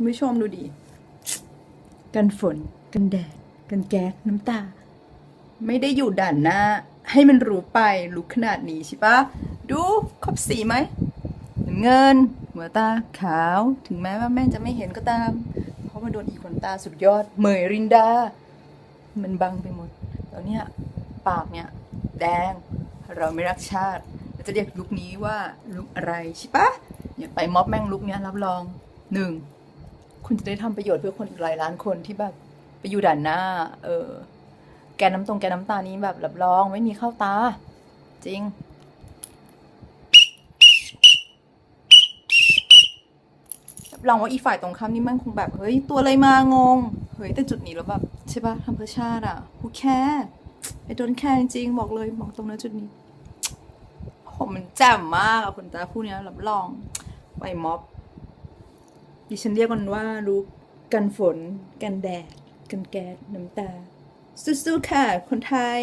คุณผู้ชมดูดิ กันฝน กันแดด กันแก๊ส น้ำตา ไม่ได้อยู่ด่านหน้า ให้มันรู้ไปรู้ขนาดนี้ใช่ปะ ดูครบสีไหมน้ำเงิน หัวตาขาว ถึงแม้ว่าแม่จะไม่เห็นก็ตาม เพราะมันโดนอีขนตาสุดยอด เหมยรินดา มันบังไปหมด แล้วเนี่ย ปากเนี่ย แดง เราไม่รักชาติเราจะเรียกลุคนี้ว่าลุคอะไรใช่ปะเนี่ยไปม็อบแม่งลุคเนี้ยรับรองหนึ่ง คุณจะได้ทำประโยชน์เพื่อคนอีกหลายล้านคนที่แบบไปอยู่ด่านหน้า เออ แกน้ำตรงแกน้ำตานี้แบบรับรองไม่มีเข้าตา จริง รับรองว่าอีฝ่ายตรงข้ามนี่มันคงแบบ เฮ้ย ตัวอะไรมางง เฮ้ย แต่จุดนี้แล้วแบบ ใช่ปะทำเพื่อชาติอะผู้แค่ไอ้โดนแค่จริงบอกเลยบอกตรงนะจุดนี้ ผมมันแจ่มมากอะคุณตาผู้นี้รับรองไปม็อบ ดิฉันเรียกมันว่ารู้กันฝน กันแดด กันแก๊สน้ำตา สู้ๆค่ะ คนไทย